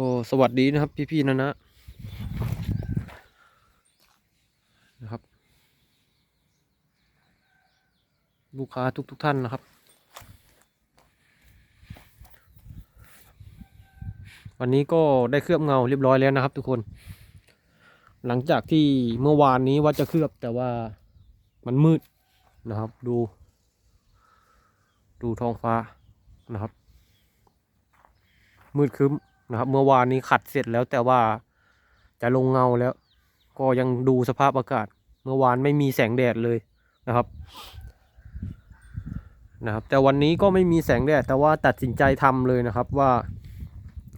อ้สวัสดีนะครับ พี่ๆนะนะนะครับ ลูกค้าทุกๆท่านนะครับ วันนี้ก็ได้เคลือบเงาเรียบร้อยแล้วนะครับ ทุกคน หลังจากที่เมื่อวานนี้ว่าจะเคลือบแต่ว่ามันมืดนะครับ ดู ดูท้องฟ้านะครับ มืดครึ้ม นะครับ เมื่อวานนี้ขัดเสร็จแล้วแต่ว่าจะลงเงาแล้ว ก็ยังดูสภาพอากาศ เมื่อวานไม่มีแสงแดดเลยนะครับนะครับ แต่วันนี้ก็ไม่มีแสงแดดแต่ว่าตัดสินใจทำเลยนะครับว่า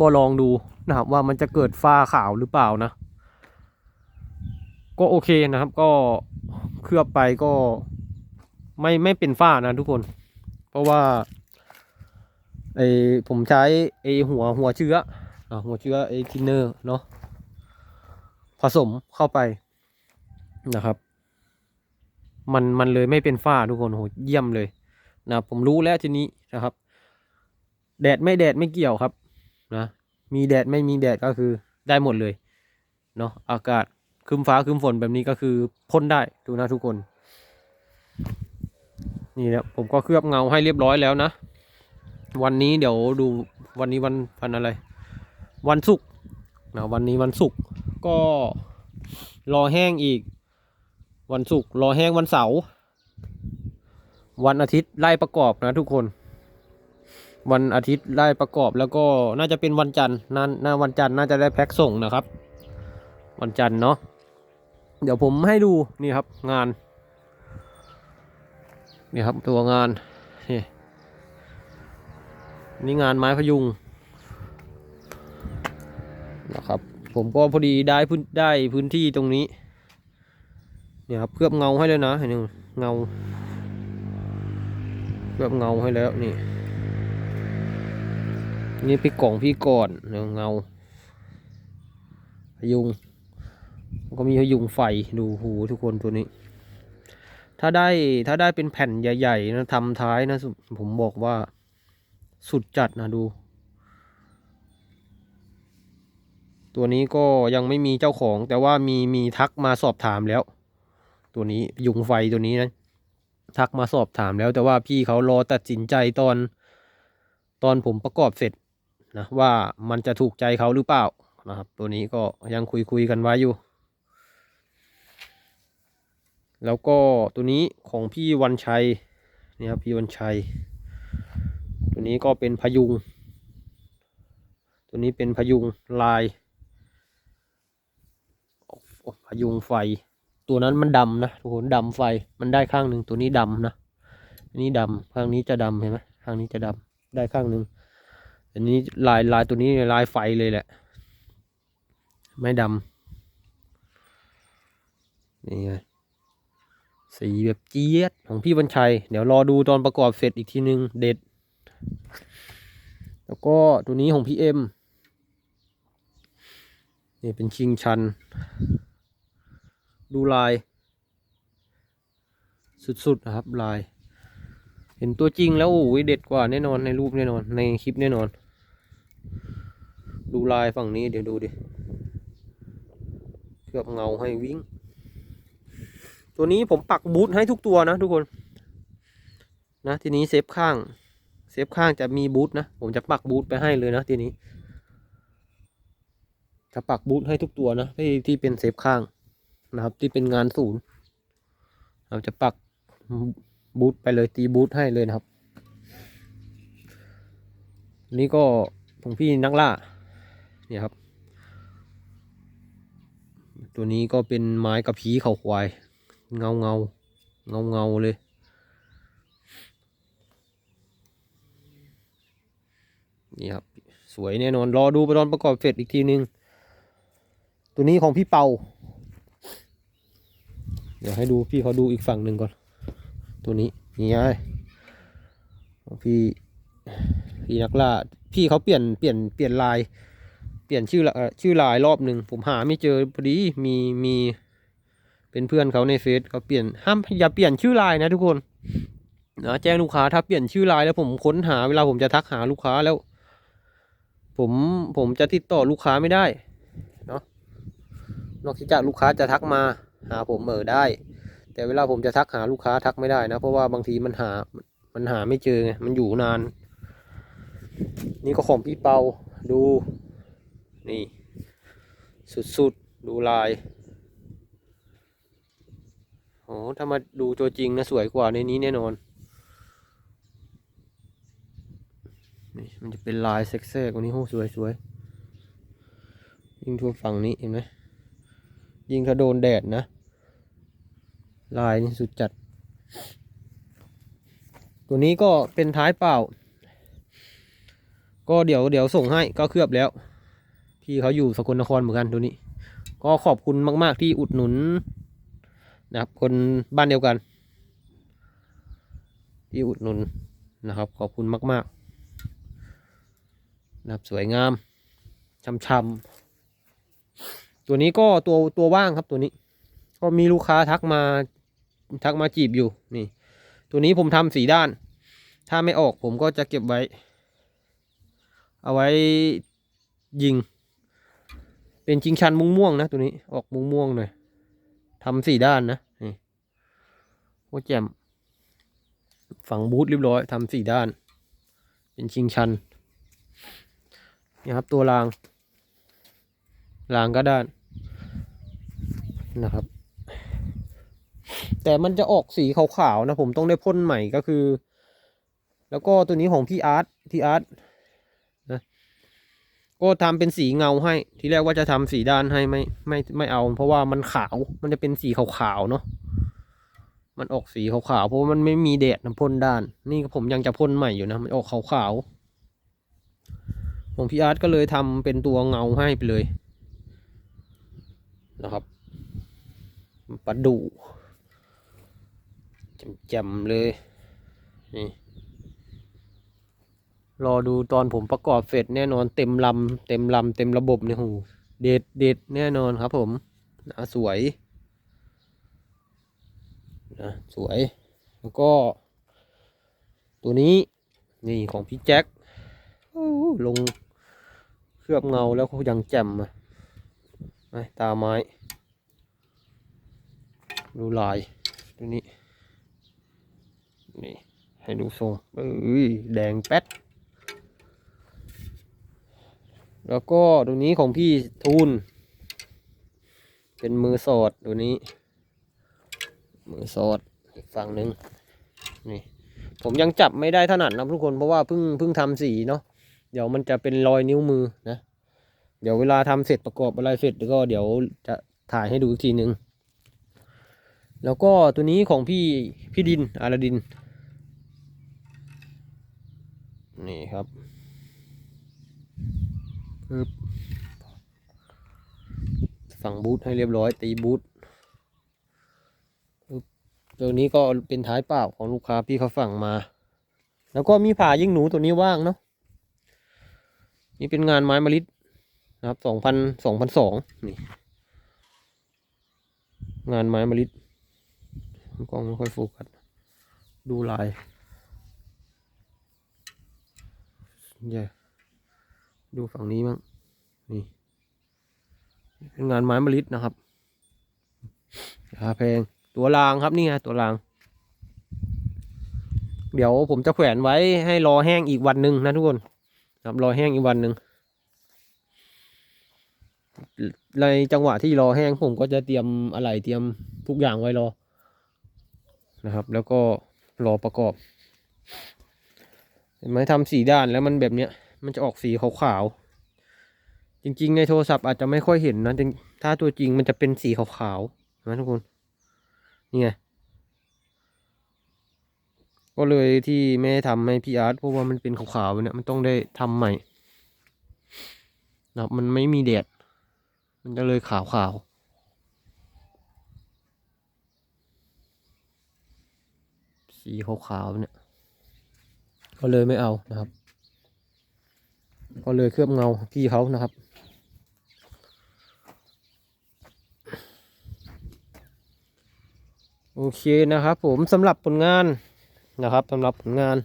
ก็ลองดูนะครับว่ามันจะเกิดฝ้าขาวหรือเปล่านะ ก็โอเคนะครับ ก็เคลือบไปก็ไม่ไม่เป็นฝ้านะทุกคน เพราะว่าไอผมใช้ไอหัวหัวเชื้อ หัวเชื้อไอทินเนอร์เนาะผสมเข้าไปนะครับ มันมันเลยไม่เป็นฝ้าทุกคนโหเยี่ยมเลยนะผมรู้แล้วทีนี้นะครับ แดดไม่แดดไม่เกี่ยวครับนะมีแดดไม่มีแดดก็คือได้หมดเลยเนาะอากาศครึ้มฟ้าครึ้มฝนแบบนี้ก็คือพ่นได้ดูนะทุกคน นี่นะผมก็เคลือบเงาให้เรียบร้อยแล้วนะ วันนี้เดี๋ยวดูวันนี้วันวันอะไร วันศุกร์นะวันนี้วันศุกร์ก็รอแห้งอีก วันศุกร์รอแห้งวันเสาร์วันอาทิตย์ไล่ประกอบนะทุกคน วันอาทิตย์ไล่ประกอบแล้วก็น่าจะเป็นวันจันทร์น่าน่าวันจันทร์น่าจะได้แพ็คส่งนะครับ วันจันทร์เนาะเดี๋ยวผมให้ดูนี่ครับงานนี่ครับตัวงานนี่นี่งานไม้พยุง นะครับ ผมก็พอดีได้พื้นได้พื้นที่ตรงนี้ เนี่ยครับเคลือบเงาให้เลยนะเห็นไหมเงาเคลือบเงาให้แล้วนี่ นี่พี่กล่องพี่ก่อนเนี่ยเงาพยุงก็มีพยุงไฟดูหูทุกคนตัวนี้ ถ้าได้ถ้าได้เป็นแผ่นใหญ่ๆนะทำท้ายนะสุผมบอกว่าสุดจัดนะดู ตัวนี้ก็ยังไม่มีเจ้าของ แต่ว่ามีมีทักมาสอบถามแล้ว ตัวนี้ยุงไฟตัวนี้นะทักมาสอบถามแล้ว แต่ว่าพี่เขารอตัดสินใจตอน ตอนผมประกอบเสร็จนะว่ามันจะถูกใจเขาหรือเปล่านะครับ ตัวนี้ก็ยังคุยคุยกันไว้อยู่ แล้วก็ตัวนี้ของพี่วันชัยนี่ครับพี่วันชัย ตัวนี้ก็เป็นพยุง ตัวนี้เป็นพยุงลาย พยุงไฟ ตัวนั้นมันดำนะทุกคนดำไฟมันได้ข้างหนึ่งตัวนี้ดำนะนนี้ดำข้างนี้จะดำเห็นไหมข้างนี้จะดำได้ข้างหนึ่งอันนี้ลายลายตัวนี้ลายไฟเลยแหละ ไม่ดำนี่ไงสีแบบเจี๊ยดของพี่วันชัย เดี๋ยวรอดูตอนประกอบเสร็จอีกทีนึงเด็ด แล้วก็ตัวนี้ของพี่เอ็มนี่เป็นชิงชัน ดูลาย สุดๆนะครับลาย เห็นตัวจริงแล้วโอ้ยเด็ดกว่าแน่นอนในรูปแน่นอน ในคลิปแน่นอน ดูลายฝั่งนี้เดี๋ยวดูดิเคลือบเงาให้วิ่ง ตัวนี้ผมปักบูทให้ทุกตัวนะทุกคน นะทีนี้เซฟข้าง เซฟข้างจะมีบูทนะ ผมจะปักบูทไปให้เลยนะทีนี้จะปักบูทให้ทุกตัวนะที่ที่เป็นเซฟข้าง นะครับ ที่เป็นงานศูนย์เราจะปักบูทไปเลยตีบูทให้เลยนะครับ นี่ก็ของพี่นักล่าเนี่ยครับ ตัวนี้ก็เป็นไม้กระพี้เขาควาย เงาเงาเงาเงาเลยนี่ครับ สวยแน่นอน รอดูไปตอนประกอบเสร็จอีกทีนึง ตัวนี้ของพี่เปา เดี๋ยวให้ดูพี่เขาดูอีกฝั่งหนึ่งก่อน ตัวนี้นี่ไงขอพี่พี่นักล่าพี่เขาเปลี่ยนเปลี่ยนเปลี่ยนลาย เปลี่ยนชื่อละเอ่อชื่อลายรอบหนึ่งผมหาไม่เจอพอดีมีมีเป็นเพื่อนเขาในเฟซเขาเปลี่ยนห้ามอย่าเปลี่ยนชื่อไลน์นะทุกคนนะแจ้งลูกค้าถ้าเปลี่ยนชื่อไลน์แล้วผมค้นหาเวลาผมจะทักหาลูกค้าแล้ว ผมผมจะติดต่อลูกค้าไม่ได้เนาะนอกจากลูกค้าจะทักมา หาผมเออได้ แต่เวลาผมจะทักหาลูกค้าทักไม่ได้นะ เพราะว่าบางทีมันหามันหาไม่เจอไงมันอยู่นาน นี่ก็ของพี่เปาดูนี่ สุดๆ ดูลายโอ้ถ้ามาดูตัวจริงนะสวยกว่าในนี้แน่นอนนี่มันจะเป็นลายเซ็กซ่กว่านี้โหสวยสวยยิงทั่วฝั่งนี้เห็นไหม ยิงถ้าโดนแดดนะ ลายนี่สุดจัด ตัวนี้ก็เป็นท้ายเปล่า ก็เดี๋ยวเดี๋ยวส่งให้ก็เคลือบแล้ว พี่เขาอยู่สกลนครเหมือนกันตัวนี้ ก็ขอบคุณมาก ๆ ที่อุดหนุนนะครับคนบ้านเดียวกัน ที่อุดหนุนนะครับ ขอบคุณมาก ๆ นะครับสวยงามช่ำๆ ตัวนี้ก็ตัวตัวว่างครับตัวนี้ ก็มีลูกค้าทักมาทักมาจีบอยู่นี่ ตัวนี้ผมทำสีด้าน ถ้าไม่ออกผมก็จะเก็บไว้ เอาไว้ยิง เป็นจิงชันมุ้งม่วงนะตัวนี้ออกมุ้งม่วงหน่อยทำสี่ด้านนะนี่โอ้แจ่มฝังบูทเรียบร้อยทำสี่ด้าน เป็นชิงชันนี่ครับตัวราง รางก็ด้านนะครับ แต่มันจะออกสีขาวๆนะผมต้องได้พ่นใหม่ก็คือ แล้วก็ตัวนี้ของพี่อาร์ตพี่อาร์ตนะก็ทำเป็นสีเงาให้ ที่แรกว่าจะทำสีด้านให้ไม่ไม่ไม่เอา เพราะว่ามันขาวมันจะเป็นสีขาวๆเนาะมันออกสีขาวๆเพราะว่ามันไม่มีแดดนะพ่นด้าน นี่ผมยังจะพ่นใหม่อยู่นะมันออกขาวๆของพี่อาร์ตก็เลยทำเป็นตัวเงาให้ไปเลย นะครับประดูแจ่มๆเลยนี่รอดูตอนผมประกอบเสร็จแน่นอนเต็มลำเต็มลำเต็มระบบเนี่ยโหเด็ดเด็ดแน่นอนครับผมนะสวยนะสวย แล้วก็ ตัวนี้นี่ของพี่แจ็คลงเคลือบเงาแล้วเขายังแจ่มอะ ตาไม้ ดูลายตัวนี้นี่ ให้ดูทรงเอ้ยแดงแป๊ด แล้วก็ตัวนี้ของพี่ทูน เป็นมือสอดตัวนี้ มือสอดอีกฝั่งหนึ่งนี่ผมยังจับไม่ได้ถนัดนะทุกคนเพราะว่าเพิ่งเพิ่งทำสีเนาะเดี๋ยวมันจะเป็นรอยนิ้วมือนะ เดี๋ยวเวลาทำเสร็จประกอบอะไรเสร็จแล้วก็เดี๋ยวจะถ่ายให้ดูอีกทีหนึ่งแล้วก็ตัวนี้ของพี่พี่ดินอาราดิน นี่ครับปึ๊บฝั่งบูทให้เรียบร้อย ตีบูทตัวนี้ก็เป็นท้ายเปล่าของลูกค้าพี่เขาสั่งมา แล้วก็มีผ่ายิ่งหนูตัวนี้ว่างเนาะนี่เป็นงานไม้มะลิด นะครับสองพันสองพันสองนี่ งานไม้มะลิดกล้องไม่ค่อยโฟกัส ดูลายเย่ดูฝั่งนี้มั้งนี่เป็นงานไม้มะลิดนะครับราคาแพงตัวรางครับนี่ไงตัวราง เดี๋ยวผมจะแขวนไว้ให้รอแห้งอีกวันหนึ่งนะทุกคนครับรอแห้งอีกวันหนึ่ง ในจังหวะที่รอแห้งผมก็จะเตรียมอะไรเตรียมทุกอย่างไว้รอนะครับ แล้วก็รอประกอบเห็นไหมทำสีด้านแล้วมันแบบเนี้ย มันจะออกสีขาวๆจริง ๆ ในโทรศัพท์อาจจะไม่ค่อยเห็นนะถ้าตัวจริงมันจะเป็นสีขาวๆนะทุกคนนี่ไงก็เลยที่ไม่ทำให้พี่อาร์ตเพราะว่ามันเป็นขาวๆเนี่ยมันต้องได้ทำใหม่นะมันไม่มีแดด มันจะเลยขาวๆสีขาวๆเนี่ย ก็เลยไม่เอานะครับ ก็เลยเคลือบเงาพี่เขานะครับโอเคนะครับผมสำหรับผลงานนะครับสำหรับผลงาน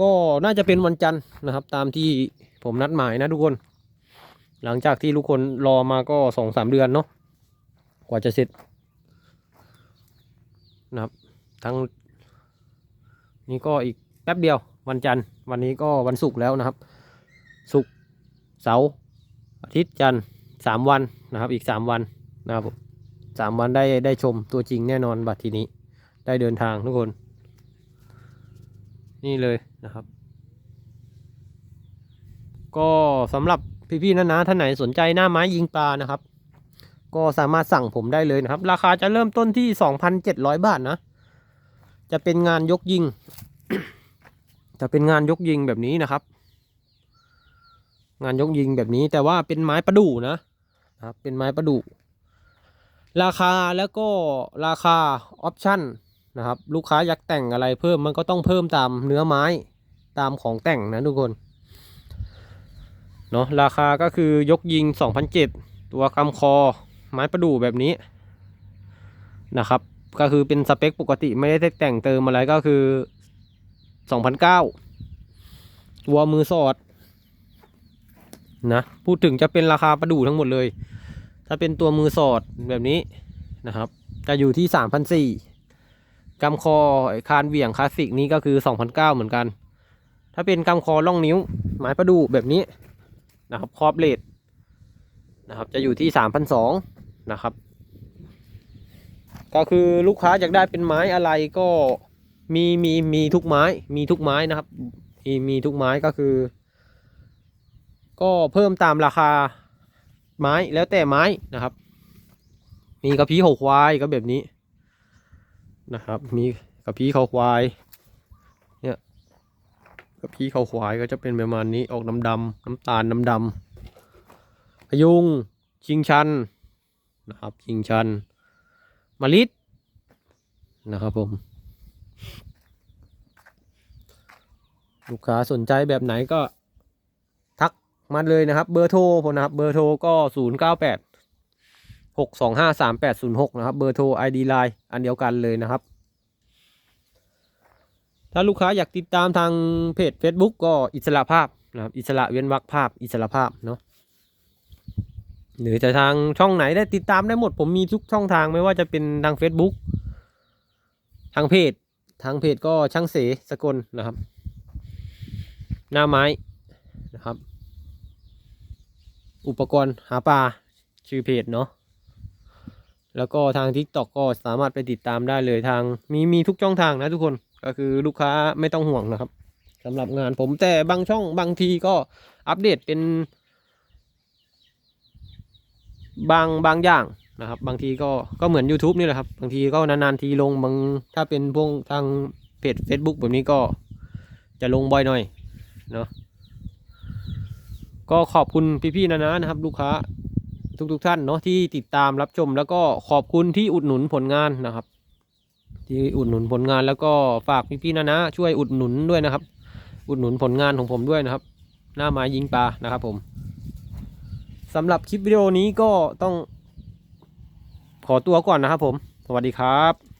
ก็น่าจะเป็นวันจันทร์นะครับ ตามที่ผมนัดหมายนะทุกคน หลังจากที่ทุกคนรอมาก็สองสามเดือนเนาะกว่าจะเสร็จนะครับ ทั้ง นี่ก็อีกแป๊บเดียววันจันทร์วันนี้ก็วันศุกร์แล้วนะครับศุกร์เสาร์อาทิตย์จันทร์สามวันนะครับ อีกสามวันนะครับสามวันได้ได้ชมตัวจริงแน่นอนบัดทีนี้ได้เดินทางทุกคน นี่เลยนะครับ ก็สำหรับ พี่ๆนะนะท่านไหนสนใจหน้าไม้ยิงปลานะครับ ก็สามารถสั่งผมได้เลยนะครับ ราคาจะเริ่มต้นที่2,700บาทนะ จะเป็นงานยกยิง จะเป็นงานยกยิงแบบนี้นะครับ งานยกยิงแบบนี้แต่ว่าเป็นไม้ประดู่นะนะครับเป็นไม้ประดู่ราคาแล้วก็ราคาออปชั่นนะครับ ลูกค้าอยากแต่งอะไรเพิ่มมันก็ต้องเพิ่มตามเนื้อไม้ตามของแต่งนะทุกคน เนาะราคาก็คือยกยิง 2,007 ตัวคำคอ ไม้ประดู่แบบนี้นะครับ ก็คือเป็นสเปคปกติไม่ได้แต่งเติมอะไรก็คือ 2,009ตัวมือสอดนะพูดถึงจะเป็นราคาประดู่ทั้งหมดเลย ถ้าเป็นตัวมือสอดแบบนี้นะครับ จะอยู่ที่สามพันสี่กำคอไอคานเหวี่ยงคลาสสิกนี้ก็คือสองพันเก้าเหมือนกัน ถ้าเป็นกำคอล่องนิ้ว ไม้ประดู่แบบนี้ นะครับครอบเลดนะครับ จะอยู่ที่สามพันสองนะครับ ก็คือลูกค้าอยากได้เป็นไม้อะไรก็มีมีมีทุกไม้ มีทุกไม้นะครับ มีมีทุกไม้ก็คือ ก็เพิ่มตามราคาไม้แล้วแต่ไม้นะครับ มีกระพี้เขาควายก็แบบนี้นะครับ มีกระพี้เขาควาย กระพี้เขาควายก็จะเป็นประมาณนี้ออกดำดำน้ำตาลดำดำพยุงชิงชันนะครับชิงชันมะลิดนะครับผม ลูกค้าสนใจแบบไหนก็ทักมาเลยนะครับ เบอร์โทรผมนะครับ เบอร์โทรก็ 0 9 8 6 2 5 3 8 0 6 นะครับ เบอร์โทร ID Line อันเดียวกันเลยนะครับ ถ้าลูกค้าอยากติดตามทางเพจ Facebook ก็อิสระภาพนะครับอิสระเว้นวรรคภาพอิสระภาพเนาะหรือจะทางช่องไหนได้ติดตามได้หมด ผมมีทุกช่องทางไม่ว่าจะเป็นทาง Facebook ทางเพจ ทางเพจก็ช่างเสสกลนะครับ หน้าไม้นะครับ อุปกรณ์หาปลาชื่อเพจเนาะแล้วก็ทาง t ิ k t o k ก็สามารถไปติดตามได้เลยทางมีมีทุกช่องทางนะทุกคน ก็คือลูกค้าไม่ต้องห่วงนะครับสำหรับงานผมแต่บางช่องบางทีก็อัปเดตเป็น บางบางอย่างนะครับ บางทีก็ก็เหมือน YouTube นี่แหละครับ บางทีก็นานๆทีลงบางถ้าเป็นพวกทางเพจ Facebook แบบนี้ก็จะลงบ่อยหน่อยเนาะก็ขอบคุณพี่ๆนะนะนะครับ ลูกค้าทุกๆทท่านเนาะที่ติดตามรับชม แล้วก็ขอบคุณที่อุดหนุนผลงานนะครับ ที่อุดหนุนผลงานแล้วก็ฝากพี่ๆนะนะช่วยอุดหนุนด้วยนะครับ อุดหนุนผลงานของผมด้วยนะครับ หน้าไม้ยิงปลานะครับผมสำหรับคลิปวิดีโอนี้ก็ต้องขอตัวก่อนนะครับผม สวัสดีครับ